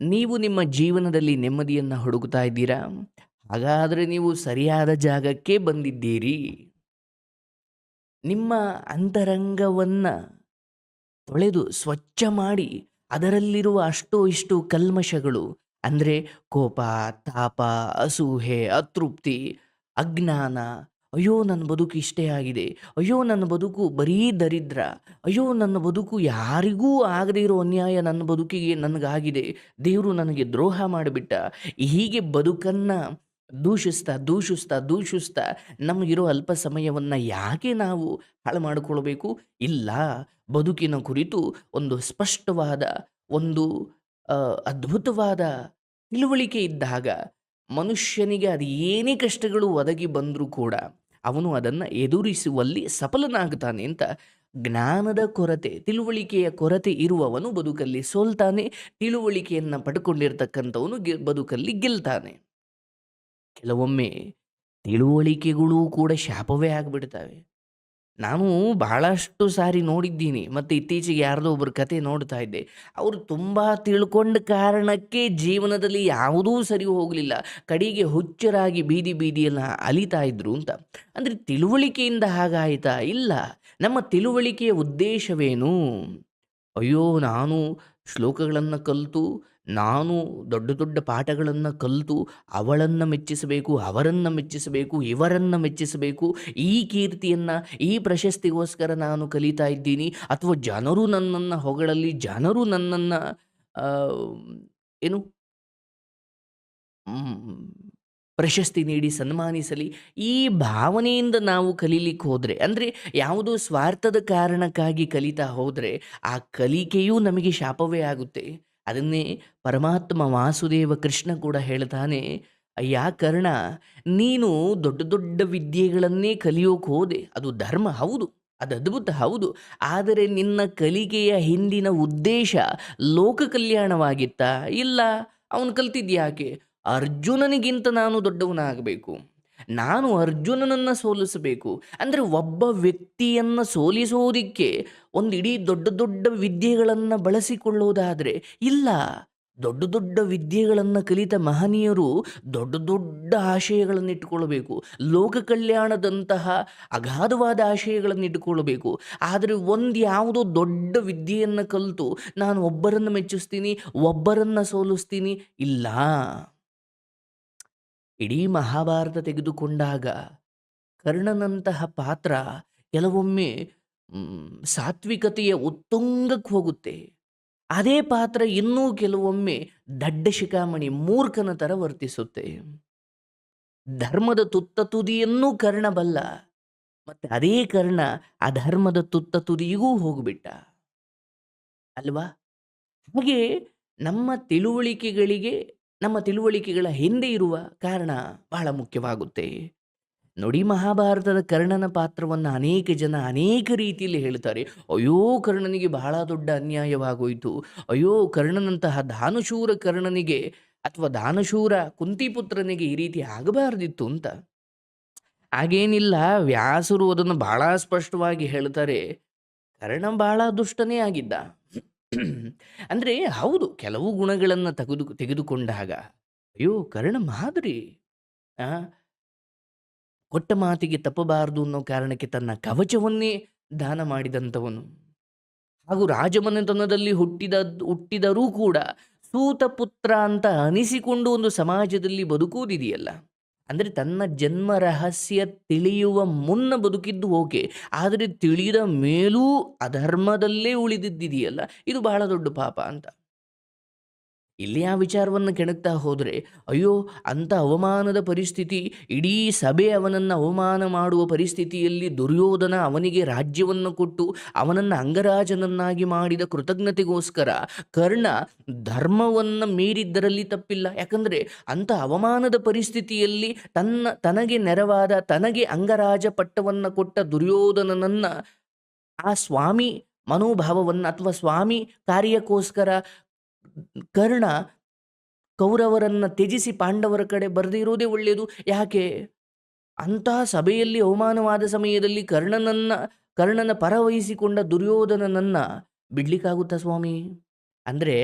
ನೀವು ನಿಮ್ಮ ಜೀವನದಲ್ಲಿ ನೆಮ್ಮದಿಯನ್ನು ಹುಡುಕುತ್ತಾ ಇದ್ದೀರಾ? ಹಾಗಾದರೆ ನೀವು ಸರಿಯಾದ ಜಾಗಕ್ಕೆ ಬಂದಿದ್ದೀರಿ. ನಿಮ್ಮ ಅಂತರಂಗವನ್ನು ತೊಳೆದು ಸ್ವಚ್ಛ ಮಾಡಿ ಅದರಲ್ಲಿರುವ ಅಷ್ಟೋ ಇಷ್ಟು ಕಲ್ಮಶಗಳು ಅಂದರೆ ಕೋಪ, ತಾಪ, ಅಸೂಹೆ, ಅತೃಪ್ತಿ, ಅಜ್ಞಾನ ಅಯ್ಯೋ, ನನ್ನ ಬದುಕು ಇಷ್ಟೇ ಆಗಿದೆ. ಅಯ್ಯೋ, ನನ್ನ ಬದುಕು ಬರೀ ದರಿದ್ರ. ಅಯ್ಯೋ, ನನ್ನ ಬದುಕು ಯಾರಿಗೂ ಆಗದೇ ಇರೋ ಅನ್ಯಾಯ ನನ್ನ ಬದುಕಿಗೆ ನನಗಾಗಿದೆ. ದೇವರು ನನಗೆ ದ್ರೋಹ ಮಾಡಿಬಿಟ್ಟ. ಹೀಗೆ ಬದುಕನ್ನು ದೂಷಿಸ್ತಾ ದೂಷಿಸ್ತಾ ದೂಷಿಸ್ತಾ ನಮಗಿರೋ ಅಲ್ಪ ಸಮಯವನ್ನು ಯಾಕೆ ನಾವು ಹಾಳು ಮಾಡಿಕೊಳ್ಬೇಕು? ಇಲ್ಲ, ಬದುಕಿನ ಕುರಿತು ಒಂದು ಸ್ಪಷ್ಟವಾದ, ಒಂದು ಅದ್ಭುತವಾದ ತಿಳುವಳಿಕೆ ಇದ್ದಾಗ ಮನುಷ್ಯನಿಗೆ ಅದು ಏನೇ ಕಷ್ಟಗಳು ಒದಗಿ ಬಂದರೂ ಕೂಡ ಅವನು ಅದನ್ನು ಎದುರಿಸುವಲ್ಲಿ ಸಫಲನಾಗ್ತಾನೆ ಅಂತ ಜ್ಞಾನದ ಕೊರತೆ, ತಿಳುವಳಿಕೆಯ ಕೊರತೆ ಇರುವವನು ಬದುಕಲ್ಲಿ ಸೋಲ್ತಾನೆ, ತಿಳುವಳಿಕೆಯನ್ನು ಪಡ್ಕೊಂಡಿರ್ತಕ್ಕಂಥವನು ಗೆ ಬದುಕಲ್ಲಿ ಗೆಲ್ತಾನೆ. ಕೆಲವೊಮ್ಮೆ ತಿಳುವಳಿಕೆಗಳು ಕೂಡ ಶಾಪವೇ ಆಗಿಬಿಡ್ತವೆ. ನಾನು ಬಹಳಷ್ಟು ಸಾರಿ ನೋಡಿದ್ದೀನಿ. ಮತ್ತು ಇತ್ತೀಚೆಗೆ ಯಾರ್ದೋ ಒಬ್ಬರ ಕತೆ ನೋಡ್ತಾ ಇದ್ದೆ. ಅವರು ತುಂಬ ತಿಳ್ಕೊಂಡ ಕಾರಣಕ್ಕೆ ಜೀವನದಲ್ಲಿ ಯಾವುದೂ ಸರಿ ಹೋಗಲಿಲ್ಲ. ಕಡೆಗೆ ಹುಚ್ಚರಾಗಿ ಬೀದಿ ಬೀದಿಯೆಲ್ಲ ಅಲಿತಾ ಇದ್ರು ಅಂತ. ಅಂದರೆ ತಿಳುವಳಿಕೆಯಿಂದ ಹಾಗಾಯಿತಾ? ಇಲ್ಲ. ನಮ್ಮ ತಿಳುವಳಿಕೆಯ ಉದ್ದೇಶವೇನು? ಅಯ್ಯೋ, ನಾನು ಶ್ಲೋಕಗಳನ್ನು ಕಲಿತು ನಾನು ದೊಡ್ಡ ದೊಡ್ಡ ಪಾಠಗಳನ್ನು ಕಲಿತು ಅವಳನ್ನು ಮೆಚ್ಚಿಸಬೇಕು, ಅವರನ್ನು ಮೆಚ್ಚಿಸಬೇಕು, ಇವರನ್ನು ಮೆಚ್ಚಿಸಬೇಕು, ಈ ಕೀರ್ತಿಯನ್ನು, ಈ ಪ್ರಶಸ್ತಿಗೋಸ್ಕರ ನಾನು ಕಲಿತಾ ಇದ್ದೀನಿ. ಅಥವಾ ಜನರು ನನ್ನನ್ನು, ಹೊಗಳಲ್ಲಿ ಜನರು ನನ್ನನ್ನು ಏನು? ಪ್ರಶಸ್ತಿ ನೀಡಿ ಸನ್ಮಾನಿಸಲಿ. ಈ ಭಾವನೆಯಿಂದ ನಾವು ಕಲೀಲಿಕ್ಕೆ ಹೋದರೆ, ಅಂದರೆ ಯಾವುದೋ ಸ್ವಾರ್ಥದ ಕಾರಣಕ್ಕಾಗಿ ಕಲಿತಾ ಹೋದರೆ, ಆ ಕಲಿಕೆಯೂ ನಮಗೆ ಶಾಪವೇ ಆಗುತ್ತೆ. ಅದನ್ನೇ ಪರಮಾತ್ಮ ವಾಸುದೇವ ಕೃಷ್ಣ ಕೂಡ ಹೇಳ್ತಾನೆ, ಅಯ್ಯ ಕರ್ಣ, ನೀನು ದೊಡ್ಡ ದೊಡ್ಡ ವಿದ್ಯೆಗಳನ್ನೇ ಕಲಿಯೋಕೆ ಹೋದೆ. ಅದು ಧರ್ಮ ಹೌದು, ಅದು ಅದ್ಭುತ ಹೌದು. ಆದರೆ ನಿನ್ನ ಕಲಿಕೆಯ ಹಿಂದಿನ ಉದ್ದೇಶ ಲೋಕ ಕಲ್ಯಾಣವಾಗಿತ್ತಾ? ಇಲ್ಲ, ಅವನು ಕಲ್ತಿದ್ಯಾಕೆ ಅರ್ಜುನನಿಗಿಂತ ನಾನು ದೊಡ್ಡವನಾಗಬೇಕು. ನಾನು ಅರ್ಜುನನನ್ನು ಸೋಲಿಸಬೇಕು. ಅಂದರೆ ಒಬ್ಬ ವ್ಯಕ್ತಿಯನ್ನು ಸೋಲಿಸೋದಿಕ್ಕೆ ಒಂದು ಇಡೀ ದೊಡ್ಡ ದೊಡ್ಡ ವಿದ್ಯೆಗಳನ್ನು ಬಳಸಿಕೊಳ್ಳುವುದಾದರೆ ಇಲ್ಲ, ದೊಡ್ಡ ದೊಡ್ಡ ವಿದ್ಯೆಗಳನ್ನು ಕಲಿತ ಮಹನೀಯರು ದೊಡ್ಡ ದೊಡ್ಡ ಆಶಯಗಳನ್ನು ಇಟ್ಟುಕೊಳ್ಳಬೇಕು. ಲೋಕ ಕಲ್ಯಾಣದಂತಹ ಅಗಾಧವಾದ ಆಶಯಗಳನ್ನು ಇಟ್ಟುಕೊಳ್ಳಬೇಕು. ಆದರೆ ಒಂದು ಯಾವುದೋ ದೊಡ್ಡ ವಿದ್ಯೆಯನ್ನು ಕಲಿತು ನಾನು ಒಬ್ಬರನ್ನು ಮೆಚ್ಚಿಸ್ತೀನಿ, ಒಬ್ಬರನ್ನು ಸೋಲಿಸ್ತೀನಿ, ಇಲ್ಲ. ಇಡೀ ಮಹಾಭಾರತ ತೆಗೆದುಕೊಂಡಾಗ ಕರ್ಣನಂತಹ ಪಾತ್ರ ಕೆಲವೊಮ್ಮೆ ಸಾತ್ವಿಕತೆಯ ಉತ್ತುಂಗಕ್ಕೆ ಹೋಗುತ್ತೆ. ಅದೇ ಪಾತ್ರ ಇನ್ನೂ ಕೆಲವೊಮ್ಮೆ ದಡ್ಡ ಶಿಖಾಮಣಿ ಮೂರ್ಖನ ಥರ ವರ್ತಿಸುತ್ತೆ. ಧರ್ಮದ ತುತ್ತ ತುದಿಯನ್ನೂ ಕರ್ಣ ಬಲ್ಲ. ಮತ್ತೆ ಅದೇ ಕರ್ಣ ಅಧರ್ಮದ ತುತ್ತ ತುದಿಗೂ ಹೋಗ್ಬಿಟ್ಟ. ಅಲ್ವಾ? ಹಾಗೆ ನಮ್ಮ ತಿಳುವಳಿಕೆಗಳಿಗೆ, ನಮ್ಮ ತಿಳುವಳಿಕೆಗಳ ಹಿಂದೆ ಇರುವ ಕಾರಣ ಬಹಳ ಮುಖ್ಯವಾಗುತ್ತೆ. ನೋಡಿ ಮಹಾಭಾರತದ ಕರ್ಣನ ಪಾತ್ರವನ್ನು ಅನೇಕ ಜನ ಅನೇಕ ರೀತಿಯಲ್ಲಿ ಹೇಳ್ತಾರೆ ಅಯ್ಯೋ, ಕರ್ಣನಿಗೆ ಬಹಳ ದೊಡ್ಡ ಅನ್ಯಾಯವಾಗೋಯಿತು. ಅಯ್ಯೋ, ಕರ್ಣನಂತಹ ದಾನಶೂರ ಕರ್ಣನಿಗೆ ಅಥವಾ ದಾನಶೂರ ಕುಂತಿಪುತ್ರನಿಗೆ ಈ ರೀತಿ ಆಗಬಾರ್ದಿತ್ತು ಅಂತ. ಹಾಗೇನಿಲ್ಲ, ವ್ಯಾಸರು ಅದನ್ನು ಬಹಳ ಸ್ಪಷ್ಟವಾಗಿ ಹೇಳ್ತಾರೆ ಕರ್ಣ ಬಹಳ ದುಷ್ಟನೇ ಆಗಿದ್ದ. ಅಂದರೆ ಹೌದು, ಕೆಲವು ಗುಣಗಳನ್ನು ತೆಗೆದು, ತೆಗೆದುಕೊಂಡಾಗ. ಅಯ್ಯೋ, ಕರ್ಣ ಮಾದರಿ. ಕೊಟ್ಟ ಮಾತಿಗೆ ತಪ್ಪಬಾರದು ಅನ್ನೋ ಕಾರಣಕ್ಕೆ ತನ್ನ ಕವಚವನ್ನೇ ದಾನ ಮಾಡಿದಂಥವನು. ಹಾಗೂ ರಾಜಮನೆತನದಲ್ಲಿ ಹುಟ್ಟಿದ, ಹುಟ್ಟಿದರೂ ಕೂಡ ಸೂತ ಪುತ್ರ ಅಂತ ಅನಿಸಿಕೊಂಡು ಒಂದು ಸಮಾಜದಲ್ಲಿ ಬದುಕುವುದಿದೆಯಲ್ಲ. ಅಂದರೆ ತನ್ನ ಜನ್ಮ ರಹಸ್ಯ ತಿಳಿಯುವ ಮುನ್ನ ಬದುಕಿದ್ದು ಓಕೆ. ಆದರೆ ತಿಳಿದ ಮೇಲೂ ಅಧರ್ಮದಲ್ಲೇ ಉಳಿದಿದ್ದಿದೆಯಲ್ಲ. ಇದು ಬಹಳ ದೊಡ್ಡ ಪಾಪ ಅಂತ. ಇಲ್ಲಿ ಆ ವಿಚಾರವನ್ನು ಕೆಣಕ್ತಾ ಹೋದರೆ, ಅಯ್ಯೋ, ಅಂಥ ಅವಮಾನದ ಪರಿಸ್ಥಿತಿ, ಇಡೀ ಸಭೆ ಅವನನ್ನು ಅವಮಾನ ಮಾಡುವ ಪರಿಸ್ಥಿತಿಯಲ್ಲಿ ದುರ್ಯೋಧನ ಅವನಿಗೆ ರಾಜ್ಯವನ್ನು ಕೊಟ್ಟು, ಅವನನ್ನು ಅಂಗರಾಜನನ್ನಾಗಿ ಮಾಡಿದ ಕೃತಜ್ಞತೆಗೋಸ್ಕರ ಕರ್ಣ ಧರ್ಮವನ್ನು ಮೀರಿದ್ದರಲ್ಲಿ ತಪ್ಪಿಲ್ಲ. ಯಾಕಂದರೆ ಅಂಥ ಅವಮಾನದ ಪರಿಸ್ಥಿತಿಯಲ್ಲಿ ತನ್ನ, ತನಗೆ ನೆರವಾದ, ತನಗೆ ಅಂಗರಾಜ ಪಟ್ಟವನ್ನು ಕೊಟ್ಟ ದುರ್ಯೋಧನನನ್ನು ಆ ಸ್ವಾಮಿ ಮನೋಭಾವವನ್ನು ಅಥವಾ ಸ್ವಾಮಿ ಕಾರ್ಯಕ್ಕೋಸ್ಕರ ಕರ್ಣ ಕೌರವರನ್ನ ತ್ಯಜಿಸಿ ಪಾಂಡವರ ಕಡೆ ಬರೆದಿರುವುದೇ ಒಳ್ಳೆಯದು. ಯಾಕೆ? ಅಂತಹ ಸಭೆಯಲ್ಲಿ ಅವಮಾನವಾದ ಸಮಯದಲ್ಲಿ ಕರ್ಣನನ್ನ, ಕರ್ಣನ ಪರವಹಿಸಿಕೊಂಡ ದುರ್ಯೋಧನನನ್ನ ಬಿಡ್ಲಿಕ್ಕಾಗುತ್ತಾ ಸ್ವಾಮಿ? ಅಂದರೆ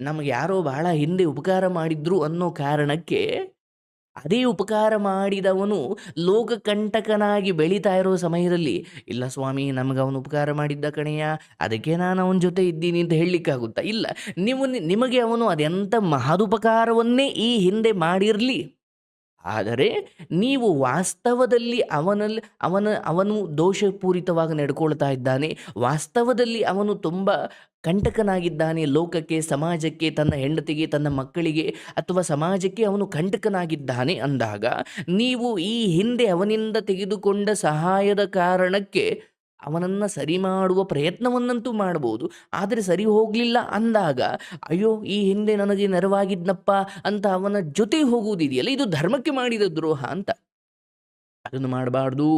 ನಮಗೆ ಯಾರೋ ಬಹಳ ಹಿಂದೆ ಉಪಕಾರ ಮಾಡಿದ್ರು ಅನ್ನೋ ಕಾರಣಕ್ಕೆ ಅದೇ ಉಪಕಾರ ಮಾಡಿದವನು ಲೋಕಕಂಟಕನಾಗಿ ಬೆಳೀತಾ ಇರೋ ಸಮಯದಲ್ಲಿ, ಇಲ್ಲ ಸ್ವಾಮಿ, ನಮಗೆ ಅವನು ಉಪಕಾರ ಮಾಡಿದ್ದ ಕಣೆಯ, ಅದಕ್ಕೆ ನಾನು ಅವನ ಜೊತೆ ಇದ್ದೀನಿ ಅಂತ ಹೇಳಲಿಕ್ಕಾಗುತ್ತಾ? ಇಲ್ಲ, ನೀವು ನಿಮಗೆ ಅವನು ಅದೆಂಥ ಮಹದುಪಕಾರವನ್ನೇ ಈ ಹಿಂದೆ ಮಾಡಿರಲಿ. ಆದರೆ ನೀವು ವಾಸ್ತವದಲ್ಲಿ ಅವನಲ್ಲಿ, ಅವನ, ಅವನು ದೋಷಪೂರಿತವಾಗಿ ನಡ್ಕೊಳ್ತಾ ಇದ್ದಾನೆ, ವಾಸ್ತವದಲ್ಲಿ ಅವನು ತುಂಬ ಕಂಟಕನಾಗಿದ್ದಾನೆ ಲೋಕಕ್ಕೆ, ಸಮಾಜಕ್ಕೆ, ತನ್ನ ಹೆಂಡತಿಗೆ, ತನ್ನ ಮಕ್ಕಳಿಗೆ ಅಥವಾ ಸಮಾಜಕ್ಕೆ ಅವನು ಕಂಟಕನಾಗಿದ್ದಾನೆ ಅಂದಾಗ, ನೀವು ಈ ಹಿಂದೆ ಅವನಿಂದ ತೆಗೆದುಕೊಂಡ ಸಹಾಯದ ಕಾರಣಕ್ಕೆ ಅವನನ್ನು ಸರಿ ಮಾಡುವ ಪ್ರಯತ್ನವನ್ನಂತೂ ಮಾಡ್ಬೋದು ಆದರೆ ಸರಿ ಹೋಗಲಿಲ್ಲ ಅಂದಾಗ, ಅಯ್ಯೋ, ಈ ಹಿಂದೆ ನನಗೆ ನೆರವಾಗಿದ್ನಪ್ಪ ಅಂತ ಅವನ ಜೊತೆ ಹೋಗುವುದಿದೆಯಲ್ಲ, ಇದು ಧರ್ಮಕ್ಕೆ ಮಾಡಿದ ದ್ರೋಹ ಅಂತ. ಅದನ್ನು ಮಾಡಬಾರ್ದು.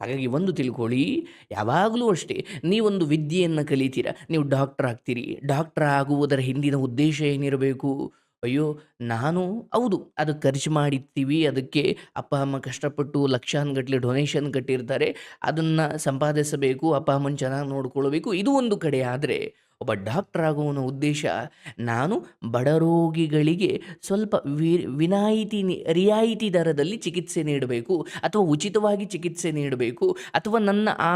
ಹಾಗಾಗಿ ಒಂದು ತಿಳ್ಕೊಳ್ಳಿ, ಯಾವಾಗಲೂ ಅಷ್ಟೇ, ನೀವೊಂದು ವಿದ್ಯೆಯನ್ನು ಕಲಿತೀರ, ನೀವು ಡಾಕ್ಟರ್ ಆಗ್ತೀರಿ, ಡಾಕ್ಟರ್ ಆಗುವುದರ ಹಿಂದಿನ ಉದ್ದೇಶ ಏನಿರಬೇಕು? ಅಯ್ಯೋ, ನಾನು ಹೌದು. ಅದು ಖರ್ಚು ಮಾಡಿರ್ತೀವಿ. ಅದಕ್ಕೆ ಅಪ್ಪ, ಅಮ್ಮ ಕಷ್ಟಪಟ್ಟು ಲಕ್ಷಾನುಗಟ್ಟಲೆ ಡೊನೇಷನ್ ಕಟ್ಟಿರ್ತಾರೆ. ಅದನ್ನು ಸಂಪಾದಿಸಬೇಕು. ಅಪ್ಪ, ಅಮ್ಮನ ಚೆನ್ನಾಗಿ ನೋಡ್ಕೊಳ್ಬೇಕು. ಇದು ಒಂದು ಕಡೆ. ಆದರೆ ಒಬ್ಬ ಡಾಕ್ಟರ್ ಆಗುವನ ಉದ್ದೇಶ ನಾನು ಬಡ ರೋಗಿಗಳಿಗೆ ಸ್ವಲ್ಪ ವಿನಾಯಿತಿ ರಿಯಾಯಿತಿ ದರದಲ್ಲಿ ಚಿಕಿತ್ಸೆ ನೀಡಬೇಕು ಅಥವಾ ಉಚಿತವಾಗಿ ಚಿಕಿತ್ಸೆ ನೀಡಬೇಕು ಅಥವಾ ನನ್ನ ಆ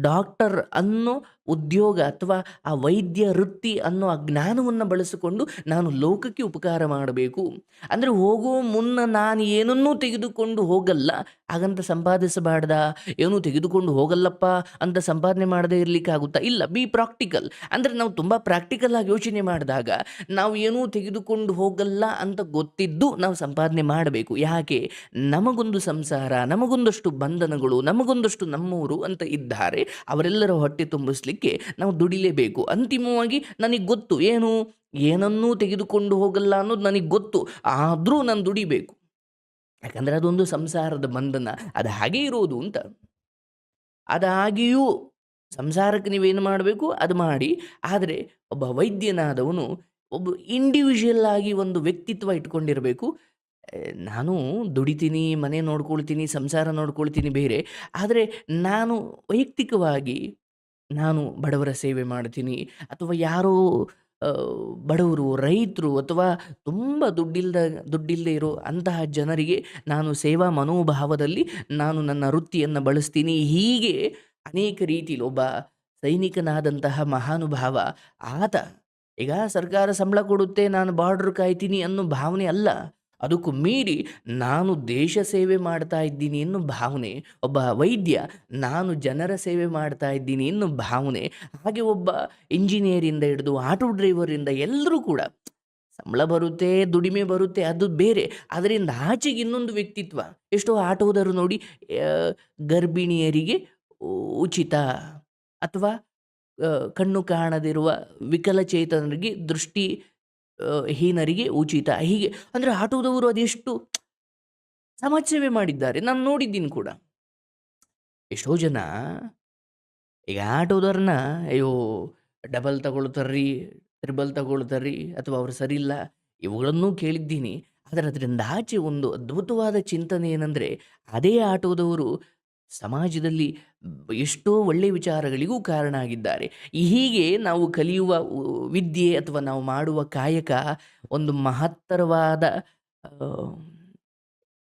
ಡಾಕ್ಟರ್ ಅನ್ನೋ ಉದ್ಯೋಗ ಅಥವಾ ಆ ವೈದ್ಯ ವೃತ್ತಿ ಅನ್ನೋ ಆ ಜ್ಞಾನವನ್ನು ಬಳಸಿಕೊಂಡು ನಾನು ಲೋಕಕ್ಕೆ ಉಪಕಾರ ಮಾಡಬೇಕು. ಅಂದರೆ ಹೋಗೋ ಮುನ್ನ ನಾನು ಏನನ್ನೂ ತೆಗೆದುಕೊಂಡು ಹೋಗಲ್ಲ. ಹಾಗಂತ ಸಂಪಾದಿಸಬಾರ್ದ? ಏನು ತೆಗೆದುಕೊಂಡು ಹೋಗಲ್ಲಪ್ಪ? ಅಂತ ಸಂಪಾದನೆ ಮಾಡದೇ ಇರಲಿಕ್ಕಾಗುತ್ತಾ ಇಲ್ಲ ಬಿ ಪ್ರಾಕ್ಟಿಕಲ್ ಅಂದರೆ ನಾವು ತುಂಬ ಪ್ರಾಕ್ಟಿಕಲ್ ಆಗಿ ಯೋಚನೆ ಮಾಡಿದಾಗ ನಾವು ಏನೂ ತೆಗೆದುಕೊಂಡು ಹೋಗಲ್ಲ ಅಂತ ಗೊತ್ತಿದ್ದು ನಾವು ಸಂಪಾದನೆ ಮಾಡಬೇಕು. ಯಾಕೆ? ನಮಗೊಂದು ಸಂಸಾರ, ನಮಗೊಂದಷ್ಟು ಬಂಧನಗಳು, ನಮಗೊಂದಷ್ಟು ನಮ್ಮವರು ಅಂತ ಇದ್ದಾರೆ. ಅವರೆಲ್ಲರ ಹೊಟ್ಟೆ ತುಂಬಿಸ್ಲಿಕ್ಕೆ ನಾವು ದುಡಿಲೇಬೇಕು. ಅಂತಿಮವಾಗಿ ನನಗೆ ಗೊತ್ತು. ಏನು? ಏನನ್ನೂ ತೆಗೆದುಕೊಂಡು ಹೋಗಲ್ಲ ಅನ್ನೋದು ನನಗೆ ಗೊತ್ತು. ಆದರೂ ನಾನು ದುಡಿಬೇಕು. ಯಾಕಂದರೆ ಅದೊಂದು ಸಂಸಾರದ ಬಂಧನ. ಅದು ಹಾಗೆ ಇರೋದು ಅಂತ. ಅದಾಗಿಯೂ ಸಂಸಾರಕ್ಕೆ ನೀವೇನು ಮಾಡಬೇಕು? ಅದು ಮಾಡಿ. ಆದರೆ ಒಬ್ಬ ವೈದ್ಯನಾದವನು ಒಬ್ಬ ಇಂಡಿವಿಜುವಲ್ ಆಗಿ ಒಂದು ವ್ಯಕ್ತಿತ್ವ ಇಟ್ಕೊಂಡಿರಬೇಕು. ನಾನು ದುಡಿತೀನಿ, ಮನೆ ನೋಡ್ಕೊಳ್ತೀನಿ, ಸಂಸಾರ ನೋಡ್ಕೊಳ್ತೀನಿ ಬೇರೆ. ಆದರೆ ನಾನು ವೈಯಕ್ತಿಕವಾಗಿ ನಾನು ಬಡವರ ಸೇವೆ ಮಾಡ್ತೀನಿ. ಅಥವಾ ಯಾರೋ ಬಡವರು, ರೈತರು ಅಥವಾ ತುಂಬ ದುಡ್ಡಿಲ್ದ ದುಡ್ಡಿಲ್ಲದೆ ಇರೋ ಅಂತಹ ಜನರಿಗೆ ನಾನು ಸೇವಾ ಮನೋಭಾವದಲ್ಲಿ ನಾನು ನನ್ನ ವೃತ್ತಿಯನ್ನು ಬಳಸ್ತೀನಿ. ಹೀಗೆ ಅನೇಕ ರೀತಿಯಲ್ಲಿ ಒಬ್ಬ ಸೈನಿಕನಾದಂತಹ ಮಹಾನುಭಾವ, ಆತ, ಈಗ ಸರ್ಕಾರ ಸಂಬಳ ಕೊಡುತ್ತೆ, ನಾನು ಬಾರ್ಡ್ರ್ ಕಾಯ್ತೀನಿ ಅನ್ನೋ ಭಾವನೆ ಅಲ್ಲ. ಅದಕ್ಕೂ ಮೀರಿ ನಾನು ದೇಶ ಸೇವೆ ಮಾಡ್ತಾ ಇದ್ದೀನಿ ಅನ್ನೋ ಭಾವನೆ, ಒಬ್ಬ ವೈದ್ಯ, ನಾನು ಜನರ ಸೇವೆ ಮಾಡ್ತಾ ಇದ್ದೀನಿ ಅನ್ನೋ ಭಾವನೆ, ಹಾಗೆ ಒಬ್ಬ ಇಂಜಿನಿಯರಿಂದ ಹಿಡಿದು ಆಟೋ ಡ್ರೈವರಿಂದ ಎಲ್ಲರೂ ಕೂಡ ಸಂಬಳ ಬರುತ್ತೆ, ದುಡಿಮೆ ಬರುತ್ತೆ, ಅದು ಬೇರೆ. ಅದರಿಂದ ಆಚೆಗೆ ಇನ್ನೊಂದು ವ್ಯಕ್ತಿತ್ವ, ಎಷ್ಟೋ ಆಟೋದರು ನೋಡಿ ಗರ್ಭಿಣಿಯರಿಗೆ ಉಚಿತ ಅಥವಾ ಕಣ್ಣು ಕಾಣದಿರುವ ವಿಕಲಚೇತನರಿಗೆ ದೃಷ್ಟಿ ಹೀನರಿಗೆ ಉಚಿತ. ಹೀಗೆ ಅಂದರೆ ಆಟೋದವರು ಅದೆಷ್ಟು ಸಮಾಜ ಸೇವೆ ಮಾಡಿದ್ದಾರೆ. ನಾನು ನೋಡಿದ್ದೀನಿ ಕೂಡ. ಎಷ್ಟೋ ಜನ ಈಗ ಆಟೋದವ್ರನ್ನ, ಅಯ್ಯೋ ಡಬಲ್ ತಗೊಳ್ತಾರ್ರಿ ತ್ರಿಬಲ್ ತಗೊಳ್ತಾರ್ರಿ ಅಥವಾ ಅವರು ಸರಿಯಿಲ್ಲ ಇವುಗಳನ್ನೂ ಕೇಳಿದ್ದೀನಿ. ಆದರೆ ಅದರಿಂದ ಆಚೆ ಒಂದು ಅದ್ಭುತವಾದ ಚಿಂತನೆ ಏನಂದರೆ, ಅದೇ ಆಟೋದವರು ಸಮಾಜದಲ್ಲಿ ಎಷ್ಟೋ ಒಳ್ಳೆಯ ವಿಚಾರಗಳಿಗೂ ಕಾರಣ ಆಗಿದ್ದಾರೆ. ಹೀಗೆ ನಾವು ಕಲಿಯುವ ವಿದ್ಯೆ ಅಥವಾ ನಾವು ಮಾಡುವ ಕಾಯಕ ಒಂದು ಮಹತ್ತರವಾದ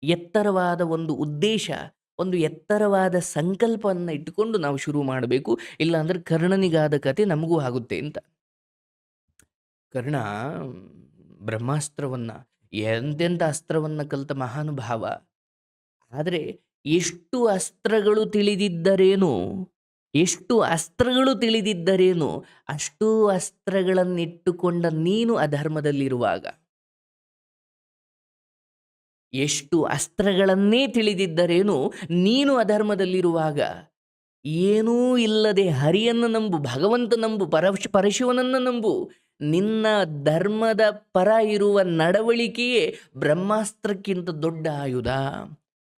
ಎತ್ತರವಾದ ಒಂದು ಉದ್ದೇಶ, ಒಂದು ಎತ್ತರವಾದ ಸಂಕಲ್ಪವನ್ನು ಇಟ್ಟುಕೊಂಡು ನಾವು ಶುರು ಮಾಡಬೇಕು. ಇಲ್ಲಾಂದ್ರೆ ಕರ್ಣನಿಗಾದ ಕತೆ ನಮಗೂ ಆಗುತ್ತೆ ಅಂತ. ಕರ್ಣ, ಬ್ರಹ್ಮಾಸ್ತ್ರವನ್ನು, ಎಂತೆಂಥ ಅಸ್ತ್ರವನ್ನ ಕಲಿತ ಮಹಾನುಭಾವ. ಆದರೆ ಎಷ್ಟು ಅಸ್ತ್ರಗಳು ತಿಳಿದಿದ್ದರೇನು? ಎಷ್ಟು ಅಸ್ತ್ರಗಳು ತಿಳಿದಿದ್ದರೇನು? ಅಷ್ಟೂ ಅಸ್ತ್ರಗಳನ್ನಿಟ್ಟುಕೊಂಡ ನೀನು ಅಧರ್ಮದಲ್ಲಿರುವಾಗ. ಎಷ್ಟು ಅಸ್ತ್ರಗಳನ್ನೇ ತಿಳಿದಿದ್ದರೇನು? ನೀನು ಅಧರ್ಮದಲ್ಲಿರುವಾಗ. ಏನೂ ಇಲ್ಲದೆ ಹರಿಯನ್ನು ನಂಬು ಭಗವಂತ ನಂಬು, ಪರಶ, ಪರಶಿವನನ್ನು ನಂಬು. ನಿನ್ನ ಧರ್ಮದ ಪರ ಇರುವ ನಡವಳಿಕೆಯೇ ಬ್ರಹ್ಮಾಸ್ತ್ರಕ್ಕಿಂತ ದೊಡ್ಡ ಆಯುಧ.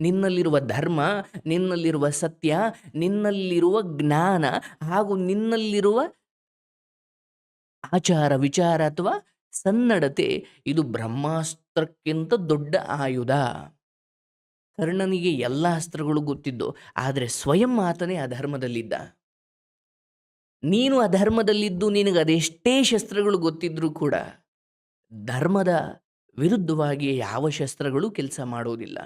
ನಿನ್ನಲ್ಲಿರುವ ಧರ್ಮ, ನಿನ್ನಲ್ಲಿರುವ ಸತ್ಯ, ನಿನ್ನಲ್ಲಿರುವ ಜ್ಞಾನ ಹಾಗೂ ನಿನ್ನಲ್ಲಿರುವ ಆಚಾರ, ವಿಚಾರ ಅಥವಾ ಸನ್ನಡತೆ, ಇದು ಬ್ರಹ್ಮಾಸ್ತ್ರಕ್ಕಿಂತ ದೊಡ್ಡ ಆಯುಧ. ಕರ್ಣನಿಗೆ ಎಲ್ಲ ಅಸ್ತ್ರಗಳು ಗೊತ್ತಿದ್ದು, ಆದರೆ ಸ್ವಯಂ ಆತನೇ ಅಧರ್ಮದಲ್ಲಿದ್ದ ನೀನು ಅಧರ್ಮದಲ್ಲಿದ್ದು ನಿನಗೆ ಅದೆಷ್ಟೇ ಶಸ್ತ್ರಗಳು ಗೊತ್ತಿದ್ರೂ ಕೂಡ ಧರ್ಮದ ವಿರುದ್ಧವಾಗಿ ಯಾವ ಶಸ್ತ್ರಗಳು ಕೆಲಸ ಮಾಡೋದಿಲ್ಲ.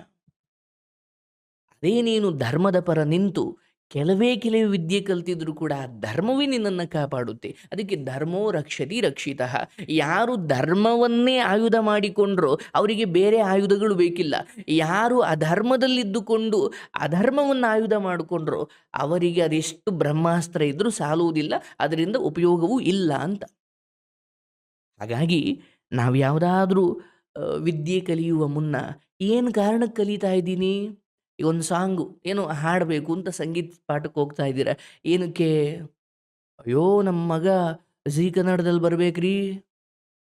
ಅದೇ ನೀನು ಧರ್ಮದ ಪರ ನಿಂತು ಕೆಲವೇ ಕೆಲವೇ ವಿದ್ಯೆ ಕಲ್ತಿದ್ರು ಕೂಡ ಧರ್ಮವೇ ನಿನ್ನನ್ನು ಕಾಪಾಡುತ್ತೆ. ಅದಕ್ಕೆ ಧರ್ಮೋ ರಕ್ಷತಿ ರಕ್ಷಿತ. ಯಾರು ಧರ್ಮವನ್ನೇ ಆಯುಧ ಮಾಡಿಕೊಂಡ್ರೋ ಅವರಿಗೆ ಬೇರೆ ಆಯುಧಗಳು ಬೇಕಿಲ್ಲ. ಯಾರು ಅಧರ್ಮದಲ್ಲಿದ್ದುಕೊಂಡು ಅಧರ್ಮವನ್ನು ಆಯುಧ ಮಾಡಿಕೊಂಡ್ರೋ ಅವರಿಗೆ ಅದೆಷ್ಟು ಬ್ರಹ್ಮಾಸ್ತ್ರ ಇದ್ದರೂ ಸಾಲುವುದಿಲ್ಲ, ಅದರಿಂದ ಉಪಯೋಗವೂ ಇಲ್ಲ ಅಂತ. ಹಾಗಾಗಿ ನಾವು ಯಾವುದಾದ್ರೂ ವಿದ್ಯೆ ಕಲಿಯುವ ಮುನ್ನ ಏನು ಕಾರಣಕ್ಕೆ ಕಲಿತಾ ಇದ್ದೀನಿ? ಈಗ ಒಂದು ಸಾಂಗು ಏನು ಹಾಡಬೇಕು ಅಂತ ಸಂಗೀತ ಪಾಠಕ್ಕೆ ಹೋಗ್ತಾ ಇದ್ದೀರಾ? ಏನಕ್ಕೆ? ಅಯ್ಯೋ ನಮ್ಮ ಮಗ ಜೀ ಕನ್ನಡದಲ್ಲಿ ಬರ್ಬೇಕ್ರಿ.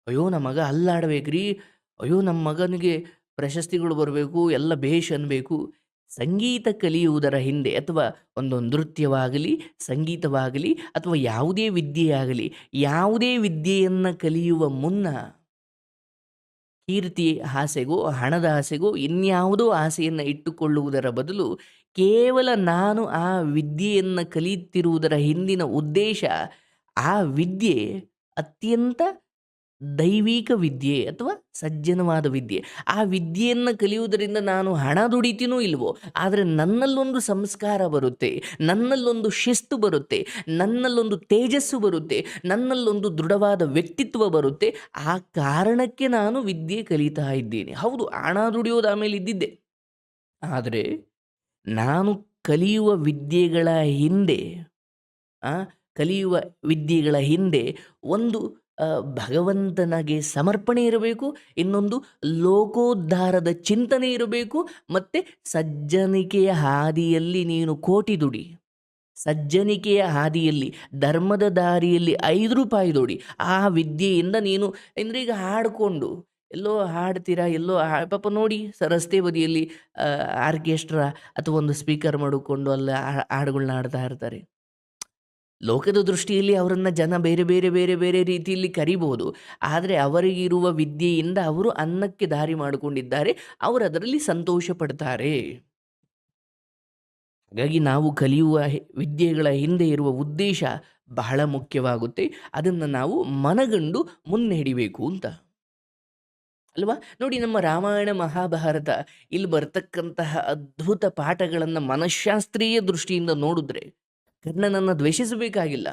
ಅಯ್ಯೋ ನಮ್ಮ ಮಗ ಅಲ್ಲಾಡ್ಬೇಕ್ರಿ. ಅಯ್ಯೋ ನಮ್ಮ ಮಗನಿಗೆ ಪ್ರಶಸ್ತಿಗಳು ಬರಬೇಕು, ಎಲ್ಲ ಭೇಷ್ ಅನ್ನಬೇಕು ಸಂಗೀತ ಕಲಿಯುವುದರ ಹಿಂದೆ ಅಥವಾ ಒಂದು ನೃತ್ಯವಾಗಲಿ, ಸಂಗೀತವಾಗಲಿ ಅಥವಾ ಯಾವುದೇ ವಿದ್ಯೆಯಾಗಲಿ, ಯಾವುದೇ ವಿದ್ಯೆಯನ್ನು ಕಲಿಯುವ ಮುನ್ನ ಕೀರ್ತಿ ಆಸೆಗೋ, ಹಣದ ಆಸೆಗೋ ಇನ್ಯಾವುದೋ ಆಸೆಯನ್ನು ಇಟ್ಟುಕೊಳ್ಳುವುದರ ಬದಲು ಕೇವಲ ನಾನು ಆ ವಿದ್ಯೆಯನ್ನು ಕಲಿಯುತ್ತಿರುವುದರ ಹಿಂದಿನ ಉದ್ದೇಶ, ಆ ವಿದ್ಯೆ ಅತ್ಯಂತ ದೈವಿಕ ವಿದ್ಯೆ ಅಥವಾ ಸಜ್ಜನವಾದ ವಿದ್ಯೆ. ಆ ವಿದ್ಯೆಯನ್ನು ಕಲಿಯುವುದರಿಂದ ನಾನು ಹಣ ದುಡಿತೀನೋ ಇಲ್ವೋ, ಆದರೆ ನನ್ನಲ್ಲೊಂದು ಸಂಸ್ಕಾರ ಬರುತ್ತೆ, ನನ್ನಲ್ಲೊಂದು ಶಿಸ್ತು ಬರುತ್ತೆ, ನನ್ನಲ್ಲೊಂದು ತೇಜಸ್ಸು ಬರುತ್ತೆ, ನನ್ನಲ್ಲೊಂದು ದೃಢವಾದ ವ್ಯಕ್ತಿತ್ವ ಬರುತ್ತೆ, ಆ ಕಾರಣಕ್ಕೆ ನಾನು ವಿದ್ಯೆ ಕಲಿತಾ ಇದ್ದೇನೆ. ಹೌದು, ಹಣ ದುಡಿಯೋದು ಆಮೇಲೆ ಇದ್ದಿದ್ದೆ. ಆದರೆ ನಾನು ಕಲಿಯುವ ವಿದ್ಯೆಗಳ ಹಿಂದೆ ಕಲಿಯುವ ವಿದ್ಯೆಗಳ ಹಿಂದೆ ಒಂದು ಭಗವಂತನಿಗೆ ಸಮರ್ಪಣೆ ಇರಬೇಕು, ಇನ್ನೊಂದು ಲೋಕೋದ್ಧಾರದ ಚಿಂತನೆ ಇರಬೇಕು, ಮತ್ತು ಸಜ್ಜನಿಕೆಯ ಹಾದಿಯಲ್ಲಿ ನೀನು ಕೋಟಿ ದುಡಿ. ಸಜ್ಜನಿಕೆಯ ಹಾದಿಯಲ್ಲಿ, ಧರ್ಮದ ದಾರಿಯಲ್ಲಿ ಐದು ರೂಪಾಯಿ ದುಡಿ. ಆ ವಿದ್ಯೆಯಿಂದ ನೀನು ಅಂದರೆ ಈಗ ಹಾಡಿಕೊಂಡು, ಎಲ್ಲೋ ಹಾಡ್ತೀರಾ, ಎಲ್ಲೋ ಪಾಪ ನೋಡಿ ರಸ್ತೆ ಬದಿಯಲ್ಲಿ ಆರ್ಕೆಸ್ಟ್ರಾ ಅಥವಾ ಒಂದು ಸ್ಪೀಕರ್ ಮಾಡಿಕೊಂಡು ಅಲ್ಲಿ ಹಾಡುಗಳನ್ನ ಹಾಡ್ತಾ ಇರ್ತಾರೆ. ಲೋಕದ ದೃಷ್ಟಿಯಲ್ಲಿ ಅವರನ್ನು ಜನ ಬೇರೆ ಬೇರೆ ಬೇರೆ ಬೇರೆ ರೀತಿಯಲ್ಲಿ ಕರಿಬೋದು ಆದರೆ ಅವರಿಗಿರುವ ವಿದ್ಯೆಯಿಂದ ಅವರು ಅನ್ನಕ್ಕೆ ದಾರಿ ಮಾಡಿಕೊಂಡಿದ್ದಾರೆ. ಅವರು ಅದರಲ್ಲಿ ಸಂತೋಷ ಪಡ್ತಾರೆ. ಹಾಗಾಗಿ ನಾವು ಕಲಿಯುವ ವಿದ್ಯೆಗಳ ಹಿಂದೆ ಇರುವ ಉದ್ದೇಶ ಬಹಳ ಮುಖ್ಯವಾಗುತ್ತೆ. ಅದನ್ನು ನಾವು ಮನಗಂಡು ಮುನ್ನಡೆಯಬೇಕು ಅಂತ. ಅಲ್ವಾ? ನೋಡಿ ನಮ್ಮ ರಾಮಾಯಣ, ಮಹಾಭಾರತ ಇಲ್ಲಿ ಬರ್ತಕ್ಕಂತಹ ಅದ್ಭುತ ಪಾಠಗಳನ್ನು ಮನಃಶಾಸ್ತ್ರೀಯ ದೃಷ್ಟಿಯಿಂದ ನೋಡಿದ್ರೆ ಕರ್ಣನನ್ನು ದ್ವೇಷಿಸಬೇಕಾಗಿಲ್ಲ.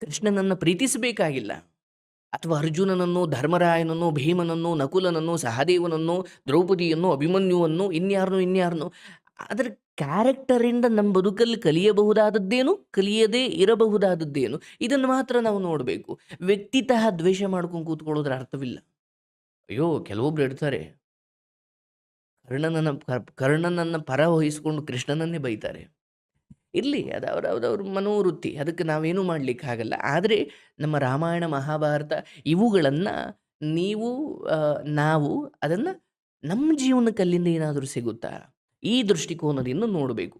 ಕೃಷ್ಣನನ್ನು ಪ್ರೀತಿಸಬೇಕಾಗಿಲ್ಲ. ಅಥವಾ ಅರ್ಜುನನನ್ನು, ಧರ್ಮರಾಯನನ್ನು, ಭೀಮನನ್ನು, ನಕುಲನನ್ನು, ಸಹದೇವನನ್ನು, ದ್ರೌಪದಿಯನ್ನು, ಅಭಿಮನ್ಯುವನ್ನು, ಇನ್ಯಾರನು ಇನ್ಯಾರನು ಅದರ ಕ್ಯಾರೆಕ್ಟರಿಂದ ನಮ್ಮ ಬದುಕಲ್ಲಿ ಕಲಿಯಬಹುದಾದದ್ದೇನು? ಕಲಿಯದೇ ಇರಬಹುದಾದದ್ದೇನು? ಇದನ್ನು ಮಾತ್ರ ನಾವು ನೋಡಬೇಕು. ವ್ಯಕ್ತಿತಃ ದ್ವೇಷ ಮಾಡ್ಕೊಂಡು ಕೂತ್ಕೊಳ್ಳೋದ್ರ ಅರ್ಥವಿಲ್ಲ. ಅಯ್ಯೋ, ಕೆಲವೊಬ್ರು ಇಡ್ತಾರೆ ಕರ್ಣನನ್ನು ಕರ್ಣನನ್ನು ಪರ ವಹಿಸ್ಕೊಂಡು ಕೃಷ್ಣನನ್ನೇ ಬೈತಾರೆ. ಇರಲಿ, ಅದು ಅವ್ರ ಅವ್ರ ಮನೋವೃತ್ತಿ. ಅದಕ್ಕೆ ನಾವೇನು ಆಗಲ್ಲ. ಆದರೆ ನಮ್ಮ ರಾಮಾಯಣ, ಮಹಾಭಾರತ ಇವುಗಳನ್ನು ನೀವು ನಾವು ಅದನ್ನು ನಮ್ಮ ಜೀವನಕ್ಕೆ ಅಲ್ಲಿಂದ ಏನಾದರೂ ಸಿಗುತ್ತಾ? ಈ ದೃಷ್ಟಿಕೋನದಿಂದ ನೋಡಬೇಕು.